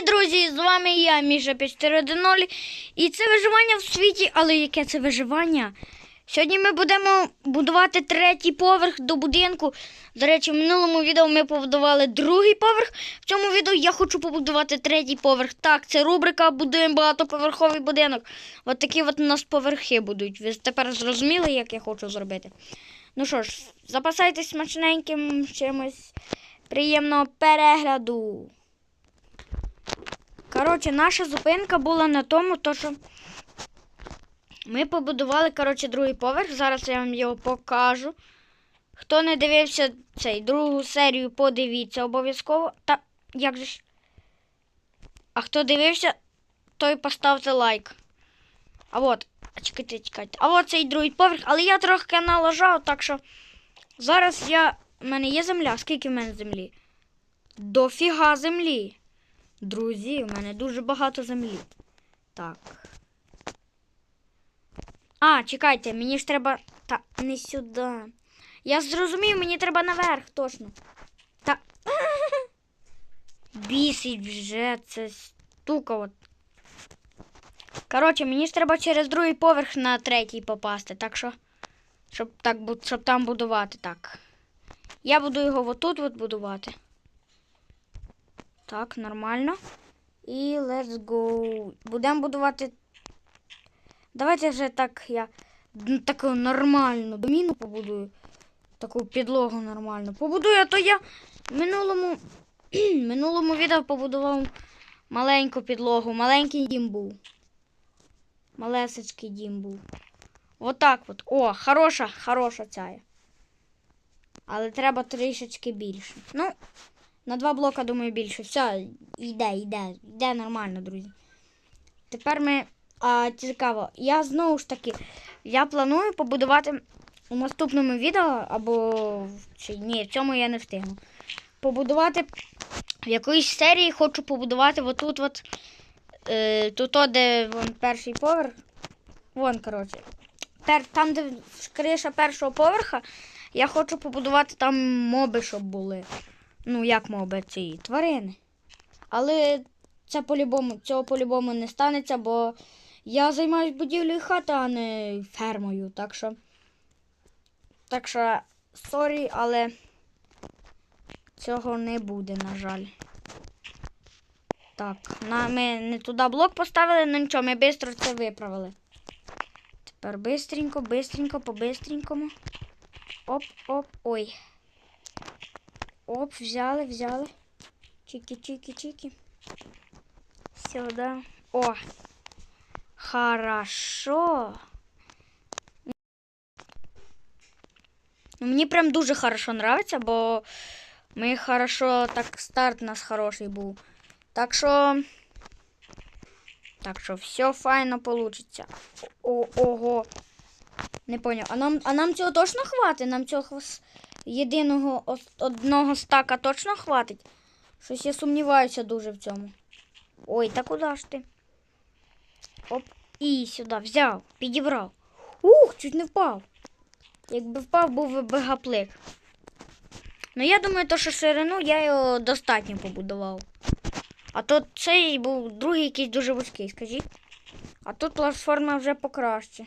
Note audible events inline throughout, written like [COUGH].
Привіт, друзі! З вами я, Міша 540. І це виживання в світі. Але яке це виживання? Сьогодні ми будемо будувати третій поверх до будинку. До речі, в минулому відео ми побудували другий поверх. В цьому відео я хочу побудувати третій поверх. Так, це рубрика Будуємо багатоповерховий будинок. От такі от у нас поверхи будуть. Ви тепер зрозуміли, як я хочу зробити. Ну що ж, запасайтесь смачненьким чимось приємного перегляду. Коротше, наша зупинка була на тому, то, що ми побудували коротше, другий поверх. Зараз я вам його покажу. Хто не дивився цей другу серію, подивіться обов'язково. Та як же ж. А хто дивився, той поставте лайк. А от, чекайте, чекайте. А от цей другий поверх, але я трохи налажав, так що зараз я. У мене є земля. Скільки в мене землі? Дофіга землі. Друзі, у мене дуже багато землі. Так. А, чекайте, мені ж треба. Та не сюди. Я зрозумів, мені треба наверх, точно. Та. [LAUGHS] Бісить вже це штука. От. Коротше, мені ж треба через другий поверх на третій попасти, так що. Щоб, так, щоб там будувати так. Я буду його отут от будувати. Так, нормально. І let's go. Будемо будувати. Давайте вже так я таку нормальну доміну побудую. Таку підлогу нормальну. Побудую, а то я в минулому, [CLEARS THROAT] минулому відео побудував маленьку підлогу. Маленький дім був. Малесечкий дім був. Отак от. О, хороша, хороша ця. Але треба трішечки більше. Ну, на два блока, думаю, більше. Все, йде, йде, йде нормально, друзі. Тепер ми. А, цікаво, я знову ж таки, я планую побудувати у наступному відео, або чи ні, в цьому я не встигну. Побудувати в якоїсь серії хочу побудувати отут, от, е, тут, от, де вон, перший поверх. Вон, коротше. Пер, там, де криша першого поверха, я хочу побудувати там моби, щоб були. Ну, як моби, ці тварини. Але це по-любому, цього по-любому не станеться, бо я займаюсь будівлею хати, а не фермою. Так що. Так що, сорі, але цього не буде, на жаль. Так, на, ми не туди блок поставили, ну нічого, ми швидко це виправили. Тепер бистренько, бистренько, по-бистренькому. Оп, оп, ой. Оп, взяли, взяли. Чики-чики-чики. Сюда. О. Хорошо. Ну, Мені прям дуже хорошо нравиться, бо ми хорошо, так старт у нас хороший був. Так що. Так що все файно получиться. О, ого. Не поняв. А нам, а нам цього точно хватить? Нам цього хвас- єдиного одного стака точно хватить? Щось я сумніваюся дуже в цьому. Ой, та куди ж ти? Оп, і сюди взяв, підібрав. Ух, чуть не впав. Якби впав, був би гаплик. Ну, я думаю, то, що ширину я його достатньо побудував. А тут цей був другий якийсь дуже вузький, скажіть. А тут платформа вже покраще.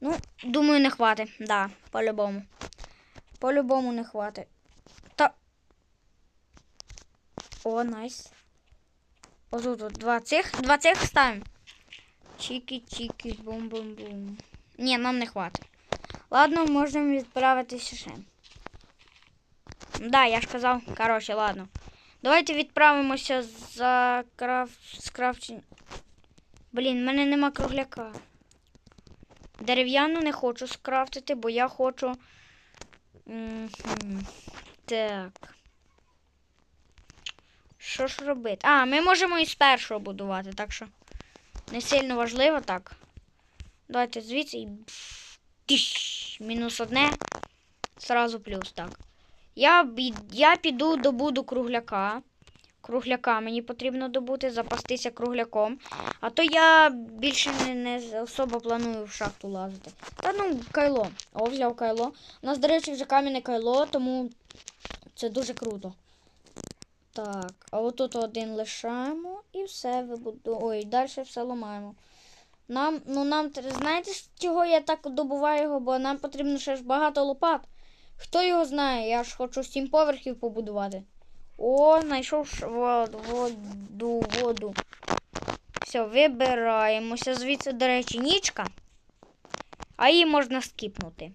Ну, думаю, не хватить. Да, по-любому. По-любому не хватить. Та. О, найс. Отут от два цих. Два цих ставимо. Чікі-чікі, бум-бум-бум. Ні, нам не хватить. Ладно, можемо відправитися ще. Да, я ж казав. Коротше, ладно. Давайте відправимося за краф... скрафчення. Блін, в мене нема кругляка. Дерев'яну не хочу скрафтити, бо я хочу. Так. Що ж робити? А, ми можемо і з першого будувати, так що не сильно важливо так. Давайте звідси і. Мінус одне. Сразу плюс, так. Я, я піду добуду кругляка. Кругляка мені потрібно добути, запастися кругляком. А то я більше не, не особо планую в шахту лазити. Та ну, кайло. О, взяв кайло. У нас, до речі, вже кам'яне кайло, тому це дуже круто. Так, а отут один лишаємо і все вибудуємо. Ой, далі все ламаємо. Нам, ну нам, знаєте, чого я так добуваю його, бо нам потрібно ще ж багато лопат. Хто його знає, я ж хочу сім поверхів побудувати. О, знайшов воду, воду. Все, вибираємося. Звідси, до речі, нічка. А її можна скіпнути.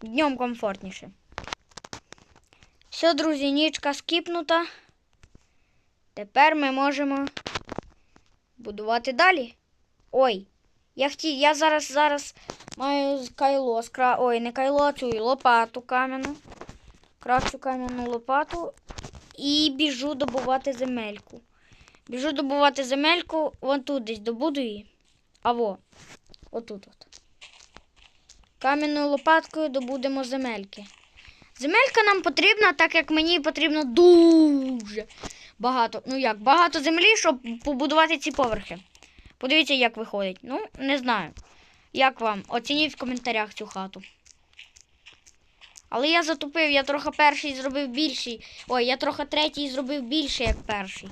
Днем комфортніше. Все, друзі, нічка скіпнута. Тепер ми можемо будувати далі. Ой, я хотів, я зараз зараз маю кайло, скра... ой, не кайло, а цю лопату кам'яну. Крафчу кам'яну лопату і біжу добувати земельку. Біжу добувати земельку, вон тут десь добуду її. А во, отут от. Кам'яною лопаткою добудемо земельки. Земелька нам потрібна, так як мені потрібно дуже багато. Ну як, багато землі, щоб побудувати ці поверхи. Подивіться, як виходить. Ну, не знаю. Як вам? Оцініть в коментарях цю хату. Але я затупив, я трохи перший зробив більший. Ой, я трохи третій зробив більше, як перший.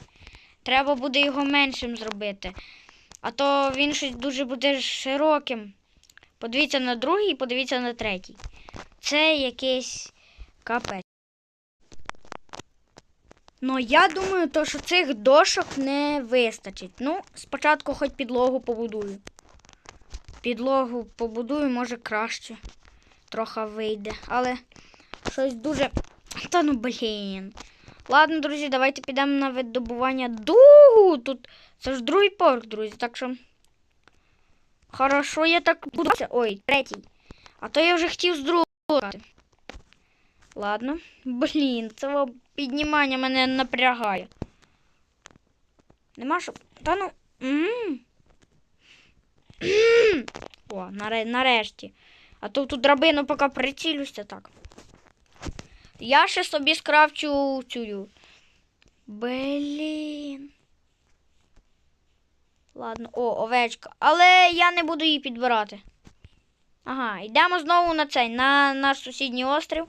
Треба буде його меншим зробити. А то він щось дуже буде широким. Подивіться на другий, подивіться на третій. Це якийсь капець. Ну, я думаю, то, що цих дошок не вистачить. Ну, спочатку хоч підлогу побудую. Підлогу побудую, може краще. Трохи вийде. Але щось дуже. Та ну блін. Ладно, друзі, давайте підемо на видобування дугу. Тут це ж другий поверх, друзі. Так що. Хорошо, я так буду. Ой, третій. А то я вже хотів з. Ладно. Блін, це піднімання мене напрягає. Нема що. Та ну. м. М. О, наре- нарешті. А то тут драбину поки прицілюся так. Я ще собі скрафчу цю. Блін. Ладно, о, овечка. Але я не буду її підбирати. Ага, йдемо знову на цей, на наш сусідній острів.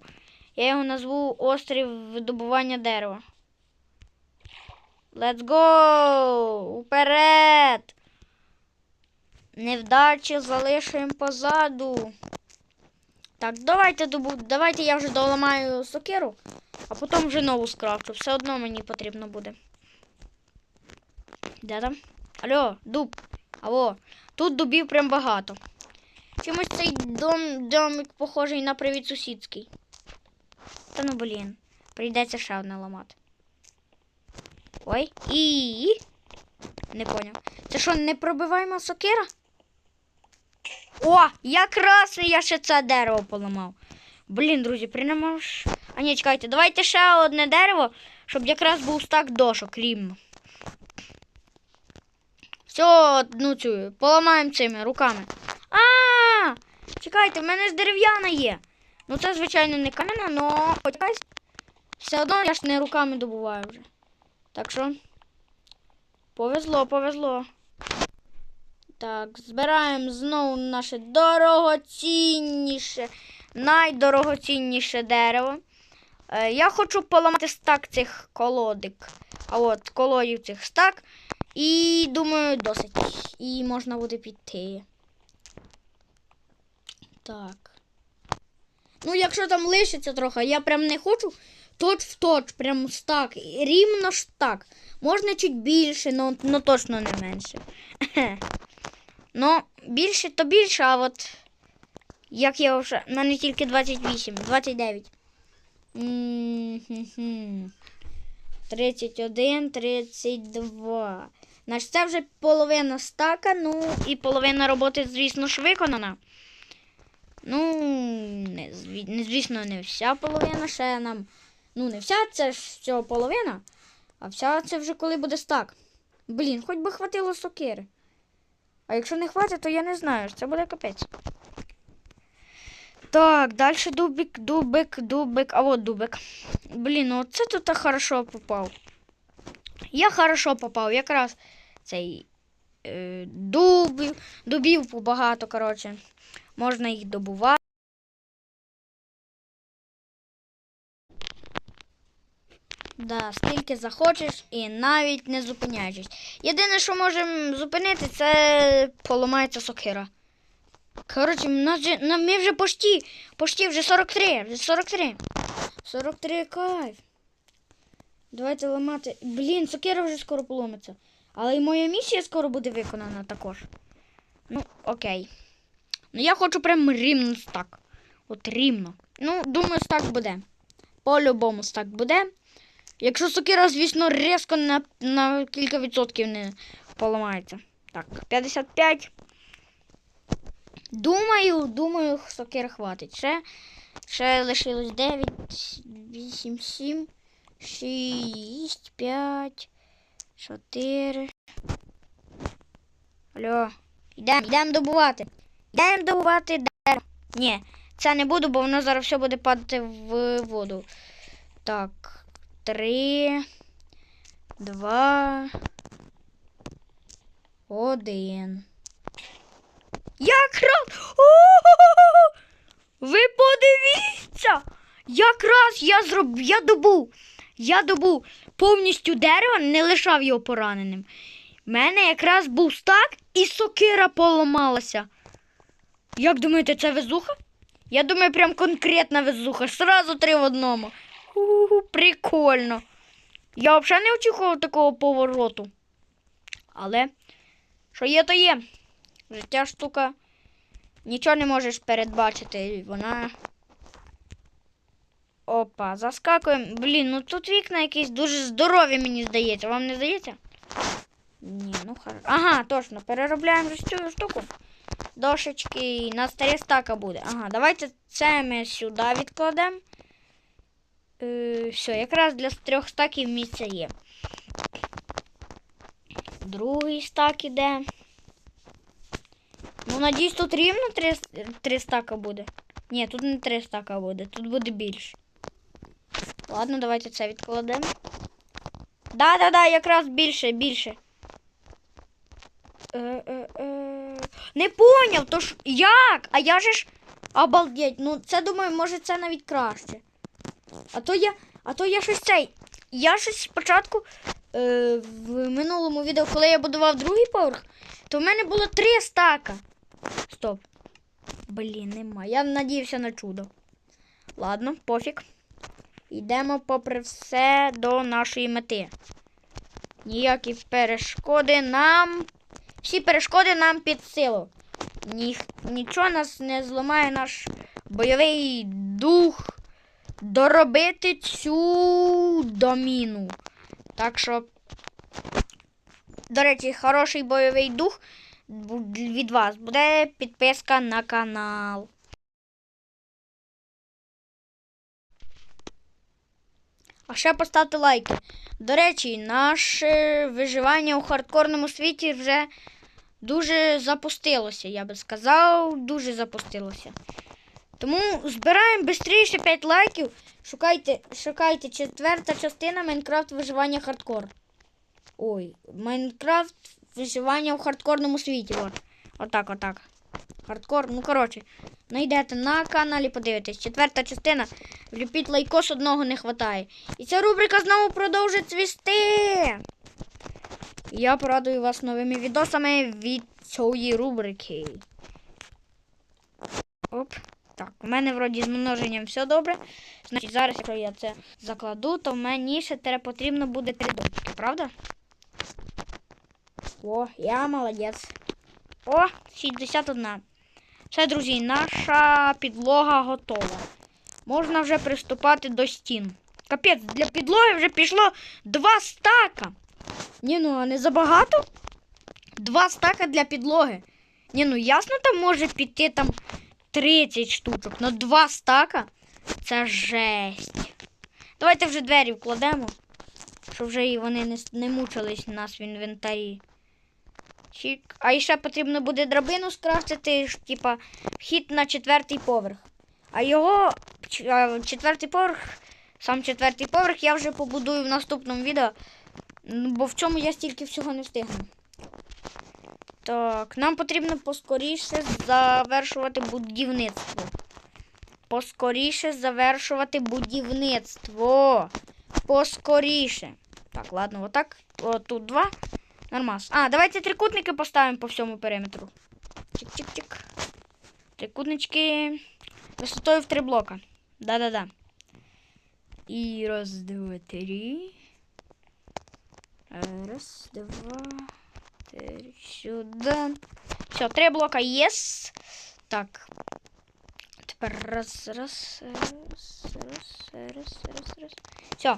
Я його назву острів видобування дерева. Let's go! Уперед! Невдачі залишуємо позаду. Так, давайте добу... давайте я вже доламаю сокиру, а потім вже нову скрафчу. Все одно мені потрібно буде. Де там? Алло, дуб. Алло, тут дубів прям багато. Чимось цей дом, домик похожий на привіт сусідський. Та ну блін, прийдеться ще одне ламати. Ой, і. Не поняв. Це що, не пробиваємо сокира? О, якраз я ще це дерево поламав. Блін, друзі, приймемо ж. А ні, чекайте, давайте ще одне дерево, щоб якраз був стак дошок рівно. Все, одну цю, поламаємо цими руками. А, чекайте, в мене ж дерев'яна є. Ну це, звичайно, не кам'яна, хоч якась. Все одно я ж не руками добуваю вже. Так що. Повезло, повезло. Так, збираємо знову наше дорогоцінніше, найдорогоцінніше дерево. Е, я хочу поламати стак цих колодик. А от колодів цих стак. І думаю, досить. І можна буде піти. Так. Ну, якщо там лишиться трохи, я прям не хочу точ в точ, прям стак. Рівно ж так. Можна чуть більше, але точно не менше. [LAUGHS] Ну, більше то більше, а от як я вже. в мене тільки 28, 29. М-хм-хм. 31, 32. Значить, це вже половина стака, ну і половина роботи, звісно ж, виконана. Ну, не, звісно, не вся половина ще нам. Ну, не вся, це ж всього половина, а вся це вже коли буде стак. Блін, хоч би хватило сокири. А якщо не хватить, то я не знаю, це буде капець. Так, далі дубик, дубик, дубик, а от дубик. Блін, ну це тут так хорошо попав. Я хорошо попав, якраз цей е, дубів, дубів багато, коротше. Можна їх добувати. Да, скільки захочеш і навіть не зупиняючись. Єдине, що можемо зупинити, це поламається сокира. Коротше, ми вже почти, почти вже 43, вже 43. 43 кайф. Давайте ламати. Блін, сокира вже скоро поломиться. Але і моя місія скоро буде виконана також. Ну, окей. Ну я хочу прям рівно стак. От рівно. Ну, думаю, стак буде. По-любому стак буде. Якщо сокира, звісно, різко на, на кілька відсотків не поламається. Так, 55. Думаю, думаю, сокир хватить. Ще, ще лишилось 9, 8, 7, 6, 5, 4. Алло. Йдемо, йдемо добувати. Йдемо добувати дерево. Ні, це не буду, бо воно зараз все буде падати в воду. Так, три, два, один. Якраз. О! Ви подивіться! Якраз я зроб... я добув. Я добув повністю дерево, не лишав його пораненим. У мене якраз був стак і сокира поламалася. Як думаєте, це везуха? Я думаю, прям конкретна везуха. Сразу три в одному. У, прикольно. Я взагалі не очікував такого повороту. Але що є, то є. Життя штука. Нічого не можеш передбачити. Вона. Опа, заскакуємо. Блін, ну тут вікна якісь дуже здорові, мені здається. Вам не здається? Ні, ну хорошо. Ага, точно, переробляємо цю штуку. Дошечки на старі стака буде. Ага, давайте це ми сюди відкладемо. Е, все, якраз для трьох стаків місця є. Другий стак іде. Ну, надіюсь, тут рівно три, три стака буде. Ні, тут не три стака буде, тут буде більше. Ладно, давайте це відкладемо. Да-да-да, якраз більше, більше. Е, е, е. Не поняв, то ж як? А я же ж обалдеть. Ну, це думаю, може це навіть краще. А то я, а то я щось цей. Я щось спочатку е, в минулому відео, коли я будував другий поверх, то в мене було три стака. Стоп. Блін, нема. Я надіявся на чудо. Ладно, пофіг. Йдемо попри все до нашої мети. Ніякі перешкоди нам. Всі перешкоди нам під силу. Ні, нічого нас не зламає наш бойовий дух доробити цю доміну. Так що, до речі, хороший бойовий дух від вас буде підписка на канал. А ще поставте лайки. До речі, наше виживання у хардкорному світі вже дуже запустилося, я би сказав, дуже запустилося. Тому збираємо швидше 5 лайків. Шукайте, шукайте четверта частина Майнкрафт виживання хардкор. Ой, Майнкрафт виживання у хардкорному світі. От. Отак, отак. Хардкор, ну коротше. Найдете на каналі, подивитесь. Четверта частина. Вліпіть лайкос одного не вистачає. І ця рубрика знову продовжить цвісти. Я порадую вас новими відосами від цієї рубрики. Оп. У мене вроді з множенням все добре. Значить, зараз, якщо я це закладу, то мені ще треба потрібно буде три дочки, правда? О, я молодець. О, 61. Все, друзі, наша підлога готова. Можна вже приступати до стін. Капець, для підлоги вже пішло два стака. Ні, ну а не забагато? Два стака для підлоги. Ні, ну ясно, там може піти там 30 штучок. Ну два стака це жесть. Давайте вже двері вкладемо, щоб вже і вони не, не мучились нас в інвентарі. Чік. А ще потрібно буде драбину скрафтити, типа вхід на четвертий поверх. А його четвертий поверх, сам четвертий поверх я вже побудую в наступному відео. Бо в цьому я стільки всього не встигну. Так, нам потрібно поскоріше завершувати будівництво. Поскоріше завершувати будівництво. Поскоріше. Так, ладно, отак. От тут два. Нормас. А, давайте трикутники поставимо по всьому периметру. Чик-чик-чик. Трикутнички висотою в три блока. Да-да-да. І раз, два, три. Раз, два, Сюди. Все, три блока єс. Так. Тепер раз, раз, раз, раз, раз, раз, раз. Все.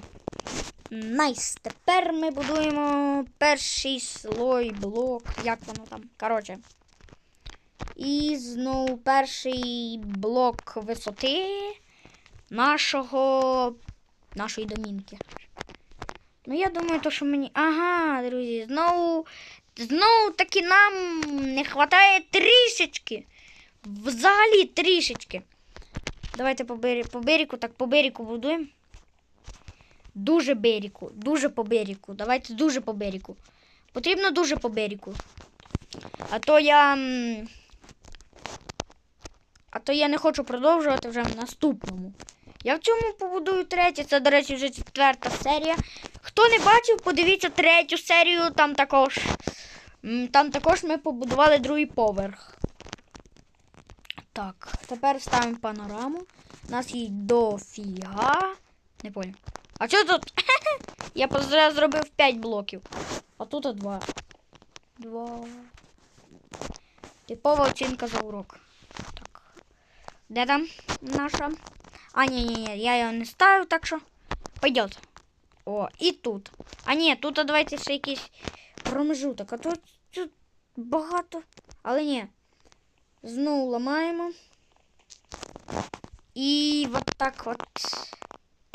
Найс. Тепер ми будуємо перший слой, блок. Як воно там? Коротше. І знову перший блок висоти нашого. нашої домінки. Ну, я думаю, то, що мені. Ага, друзі, знову. Знову таки нам не вистачає трішечки. Взагалі трішечки. Давайте по, бері... по берегу, так по берегу будуємо. Дуже берегу, дуже по берегу. Давайте дуже по берегу. Потрібно дуже по берегу. А то я. А то я не хочу продовжувати вже в наступному. Я в цьому побудую третє. Це, до речі, вже четверта серія. Хто не бачив, подивіться третю серію. Там також. Там також ми побудували другий поверх. Так, тепер ставимо панораму. У нас її дофіга. Не понял. А що тут? [LAUGHS] Я позря зробив 5 блоків. А тут 2. 2. Типова оцінка за урок. Так. Де там наша? А, ні, ні, ні, я його не ставив, так що пойдет. О, і тут. А ні, тут давайте ще якийсь промежуток. А тут багато. Але ні. Знову ламаємо. І от так от.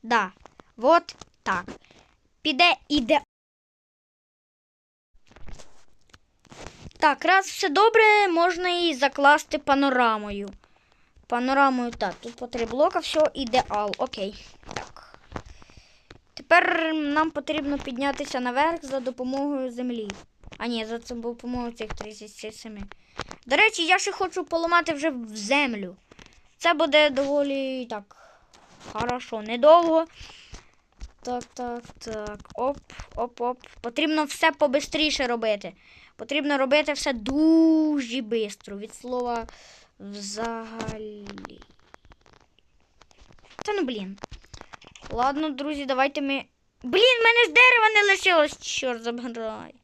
Да. Вот так. Піде іде. Так, раз все добре, можна і закласти панорамою. Панорамою, так, тут по три блока, все ідеал. Окей. Так. Тепер нам потрібно піднятися наверх за допомогою землі. А ні, за це допомогою цих 37. До речі, я ще хочу поламати вже в землю. Це буде доволі так. Хорошо, недовго. Так, так, так. Оп, оп, оп. Потрібно все побистріше робити. Потрібно робити все дуже швидко. Від слова взагалі. Та ну блін. Ладно, друзі, давайте ми. Блін, в мене ж дерева не лишилось. Чорт забирай.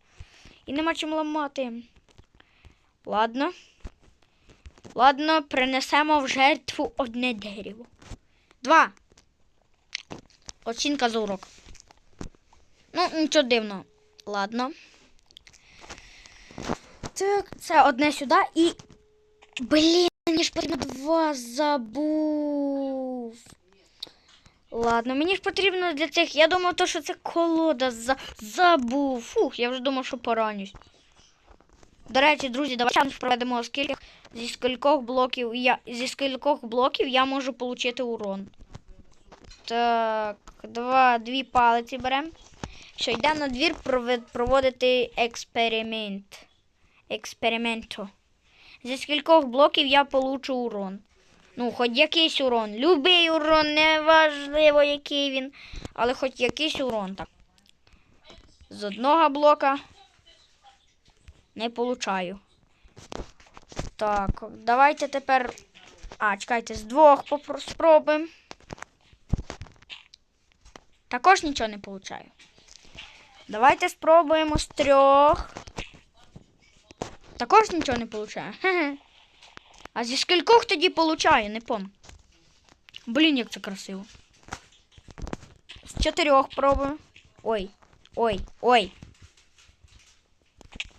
І нема чим ламати. Ладно. Ладно, принесемо в жертву одне дерево. Два. Оцінка за урок. Ну, нічого дивного. Ладно. Так, це одне сюди і. Блін, мені ж потрібно два забув. Ладно, мені ж потрібно для цих. Я думав, то, що це колода за... забув. Фух, я вже думав, що поранюсь. До речі, друзі, давайте проведемо скільки зі скількох блоків я зі скількох блоків я можу отримати урон. Так, два, дві палиці беремо. Що, йдемо на двір проводити експеримент. Експерименту. Зі скількох блоків я получу урон. Ну, хоч якийсь урон. Любий урон, неважливо, який він. Але хоч якийсь урон так. З одного блока не получаю. Так, давайте тепер. А, чекайте, з двох спробуємо. Також нічого не получаю. Давайте спробуємо з трьох. Також нічого не получаю. Хе-хе. [LAUGHS] А зі скількох тоді получаю, не пом. Блін, як це красиво. З чотирьох пробую. Ой, ой, ой.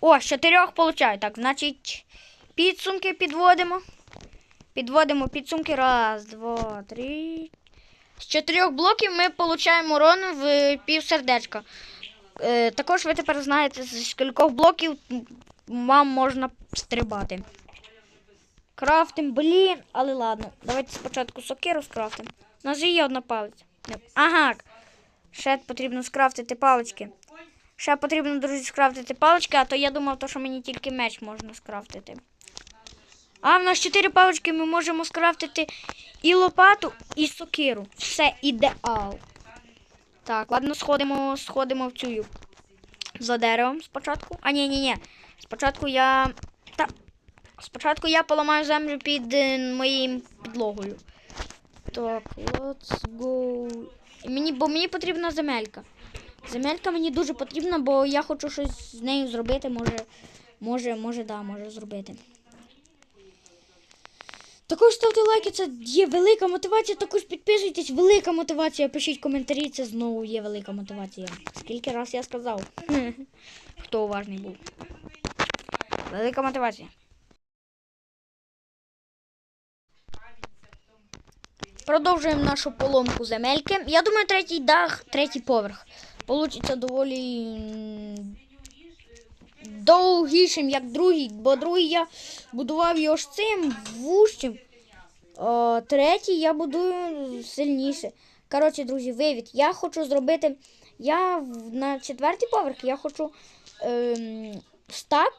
О, з чотирьох получаю. Так, значить, підсумки підводимо. Підводимо підсумки. Раз, два, три. З чотирьох блоків ми получаємо урон в пів сердечка. Е, також ви тепер знаєте, з скількох блоків вам можна стрибати. Крафтим, блін, але ладно. Давайте спочатку сокиру скрафтим. У нас же є одна палиця. Ага. Ще потрібно скрафтити палички. Ще потрібно, друзі, скрафтити палички, а то я думав, то, що мені тільки меч можна скрафтити. А, в нас чотири палички ми можемо скрафтити і лопату, і сокиру. Все ідеал. Так, ладно, сходимо, сходимо в цю. За деревом спочатку. А, ні, ні, ні. Спочатку я. Та. Спочатку я поламаю землю під е, моїм підлогою. Так, let's go. Мені, бо мені потрібна земелька. Земелька мені дуже потрібна, бо я хочу щось з нею зробити. Може, може, може, да, може зробити. Також ставте лайки, це є велика мотивація. Також підписуйтесь, велика мотивація. Пишіть коментарі, це знову є велика мотивація. Скільки раз я сказав? [LAUGHS] Хто уважний був? Велика мотивація. Продовжуємо нашу поломку земельки. Я думаю, третій дах, третій поверх. Получиться доволі довгішим, як другий, бо другий я будував його ж цим вущим. О, третій я будую сильніше. Коротше, друзі, вивід. Я хочу зробити. Я на четвертий поверх я хочу ем, стак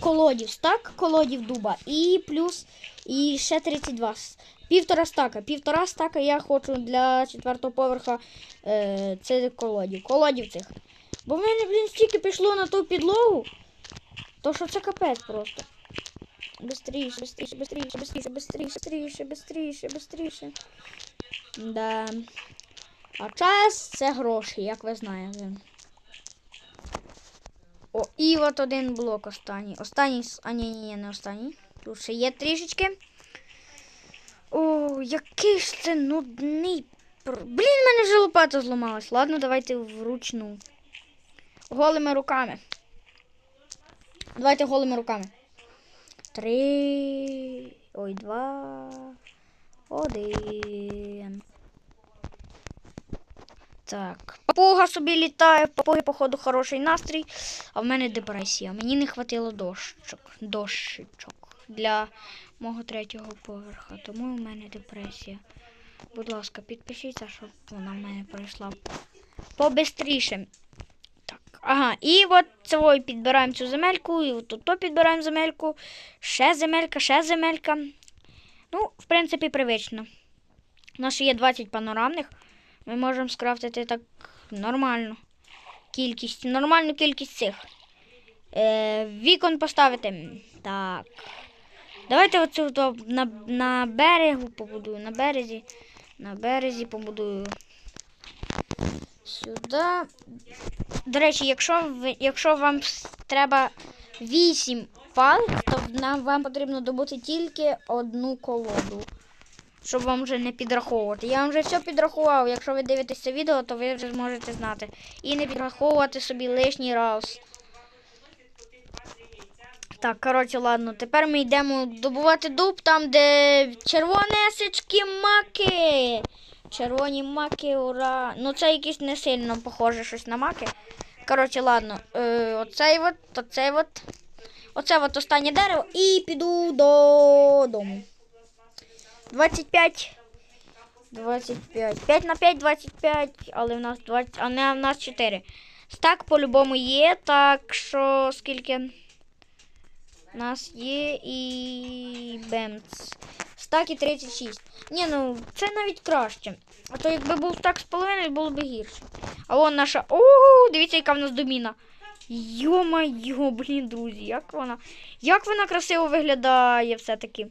колодів, стак колодів дуба і плюс і ще 32. с- Півтора стака. Півтора стака я хочу для четвертого поверха е, це колодів. Колодів цих. Бо в мене, блін, стільки пішло на ту підлогу, то що це капець просто. Быстріше, быстріше, быстріше, быстріше, быстріше, быстріше, быстріше, быстріше. Да. А час це гроші, як ви знаєте. О, і от один блок останній. Останній. А, ні, ні, не останній. Тут ще є трішечки. О, який ж це нудний. Блін, мене вже лопата зламалась. Ладно, давайте вручну. Голими руками. Давайте голими руками. Три. Ой, два. Один. Так. Папуга собі літає, в папуги, походу, хороший настрій, а в мене депресія. Мені не хватило дощок, дощечок для мого третього поверха, тому в мене депресія. Будь ласка, підпишіться, щоб вона в мене пройшла побистріше. Так, ага, і от цього підбираємо цю земельку, і от тут підбираємо земельку, ще земелька, ще земелька. Ну, в принципі, привично. У нас ще є 20 панорамних. Ми можемо скрафтити так нормально. Кількість, нормальну кількість цих. Е, вікон поставити. Так. Давайте оцю на, на берегу побудую. На березі. На березі побудую. Сюди. До речі, якщо, ви, якщо вам треба 8 палиць, то нам, вам потрібно добути тільки одну колоду щоб вам вже не підраховувати. Я вам вже все підрахував. Якщо ви дивитесь це відео, то ви вже зможете знати. І не підраховувати собі лишній раз. Так, коротше, ладно, тепер ми йдемо добувати дуб там, де червонесечкі маки. Червоні маки, ура. Ну це якісь не сильно похоже щось на маки. Коротше, ладно, е, оцей от, оцей от. Оце от останнє дерево і піду додому. 25. 25. 5 на 5, 25, але в нас 20, а не в нас 4. Стак по-любому є, так що скільки у нас є і бемц. Стак і 36. Ні, ну це навіть краще. А то якби був стак з половиною, було б гірше. А вон наша. Ого, дивіться, яка в нас доміна. Йо-майо, блін, друзі, як вона. Як вона красиво виглядає все-таки.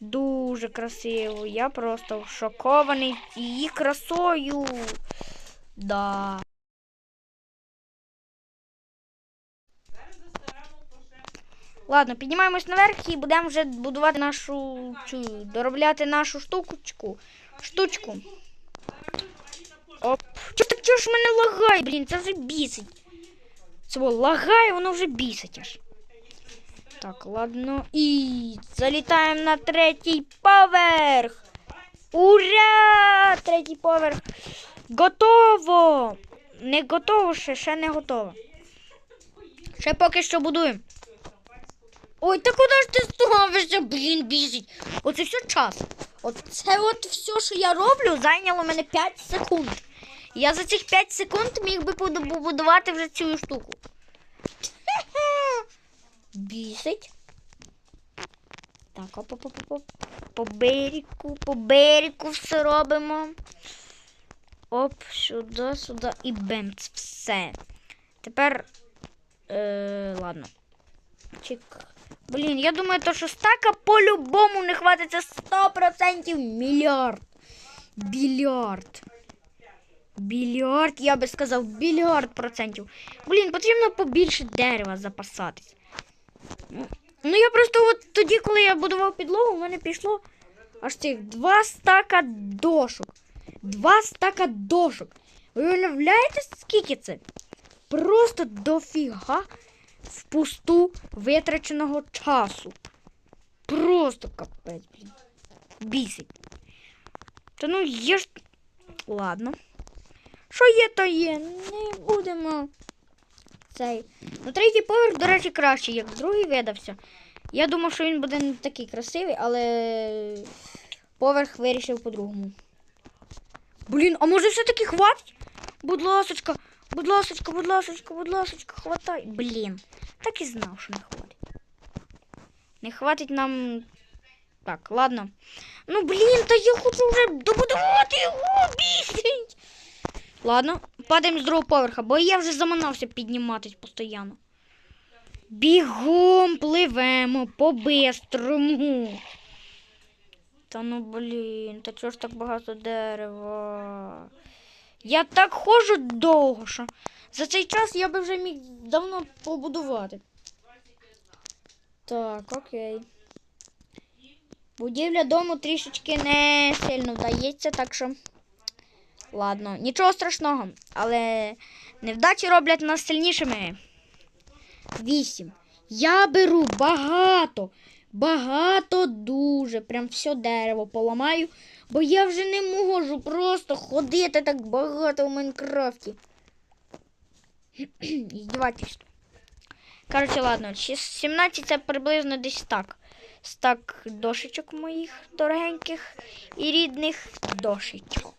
Дуже красиво. Я просто шокований її красою. Да. Ладно, піднімаємось наверх і будемо вже будувати нашу цю, доробляти нашу штучку. Штучку. Оп. Чо так чого ж мене лагає? Блін, це вже бісить. Це лагає, воно вже бісить аж. Так, ладно. І залітаємо на третій поверх. Ура! Третій поверх. Готово! Не готово ще, ще не готово. Ще поки що будуємо. Ой, та куди ж ти ставишся? Блін, бісить. Оце все час. Оце от все, що я роблю, зайняло мене 5 секунд. Я за цих 5 секунд міг би побудувати вже цю штуку. Бісить. Так, оп, оп, оп, оп. По берегу, по берегу все робимо. Оп, сюди, сюди і бемц. Все. Тепер. Е, ладно. Чик. Блін, я думаю, то, що стака по-любому не хватиться 100% мільярд. Більярд. Більярд, я би сказав, більярд процентів. Блін, потрібно побільше дерева запасатись. Ну, я просто от тоді, коли я будував підлогу, в мене пішло аж цих два стака дошок. Два стака дошок. Ви уявляєте, скільки це? Просто дофіга впусту витраченого часу. Просто капець, блін. Бісить. Та ну є ж. Ладно. Що є, то є. Не будемо. Цей. Ну, третій поверх, до речі, кращий, як другий видався. Я думав, що він буде не такий красивий, але поверх вирішив по-другому. Блін, а може все-таки хватить? Будь ласочка, будь ласочка, будь ласочка, будь ласочка, хватай. Блін, так і знав, що не хватить. Не хватить нам. Так, ладно. Ну, блін, та я хочу вже добудувати його, бісить. Ладно, падаємо з другого поверха, бо я вже заманався підніматись постійно. Бігом пливемо по-бистрому. Та ну блін, та чого ж так багато дерева? Я так ходжу довго, що за цей час я би вже міг давно побудувати. Так, окей. Будівля дому трішечки не сильно вдається, так що. Ладно, нічого страшного, але невдачі роблять нас сильнішими. Вісім. Я беру багато, багато дуже. Прям все дерево поламаю, бо я вже не можу просто ходити так багато в Майнкрафті. [CLEARS THROAT] Здівательство. Коротше, ладно, 17 це приблизно десь так. Стак дошечок моїх дорогеньких і рідних дошечок.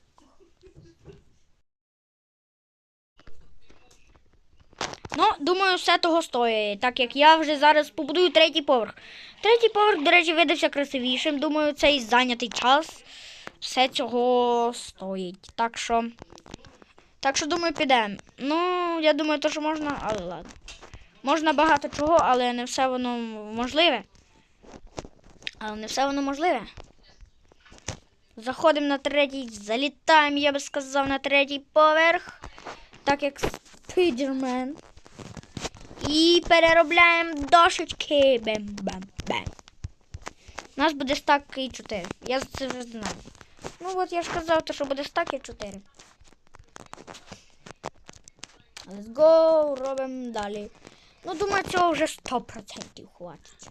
Ну, думаю, все того стоїть, так як я вже зараз побудую третій поверх. Третій поверх, до речі, видався красивішим. Думаю, цей зайнятий час все цього стоїть. Так що. Так що, думаю, підемо. Ну, я думаю, то, що можна, але ладно. Можна багато чого, але не все воно можливе. Але не все воно можливе. Заходимо на третій, залітаємо, я би сказав, на третій поверх. Так як спідермен. І переробляємо дошечки. Бем-бем-бем. У нас буде стак і 4. Я це вже знаю. Ну от я ж казав, що буде стак і 4. Let's go, робимо далі. Ну, думаю, цього вже 100% хватить.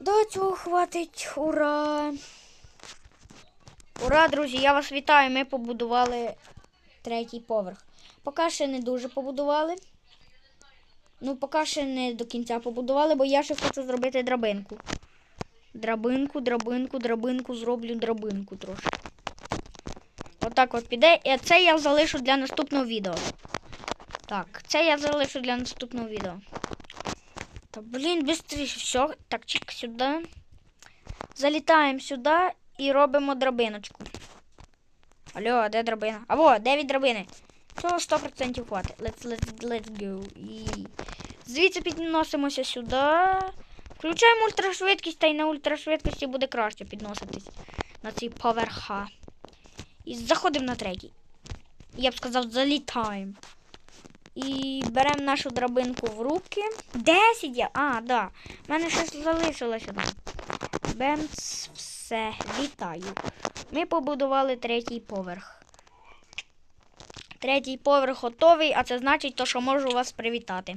До цього хватить. Ура! Ура, друзі! Я вас вітаю. Ми побудували третій поверх. Поки ще не дуже побудували. Ну, поки ще не до кінця побудували, бо я ще хочу зробити драбинку. Драбинку, драбинку, драбинку, зроблю драбинку трошки. Отак от піде. І це я залишу для наступного відео. Так, це я залишу для наступного відео. Та блін, швидше все. Так, чик сюди. Залітаємо сюди і робимо драбиночку. Алло, де драбина? А во, 9 драбини. Цього 100% хватить. Let's, let's, let's go. І... Звідси підносимося сюди. Включаємо ультрашвидкість, та й на ультрашвидкості буде краще підноситись на ці поверха. І заходимо на третій. Я б сказав, залітаємо. І беремо нашу драбинку в руки. 10 я. А, да. У мене щось залишилося. там. Бемц, все, вітаю. Ми побудували третій поверх. Третій поверх готовий, а це значить, то, що можу вас привітати.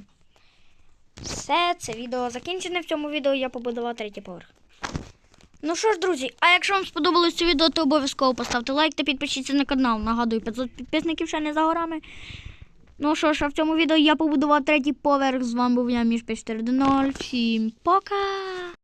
Все, це відео закінчене. В цьому відео я побудував третій поверх. Ну що ж, друзі, а якщо вам сподобалось це відео, то обов'язково поставте лайк та підпишіться на канал. Нагадую, 500 підписників ще не за горами. Ну що ж, а в цьому відео я побудував третій поверх. З вами був я, Міш 540. Всім пока!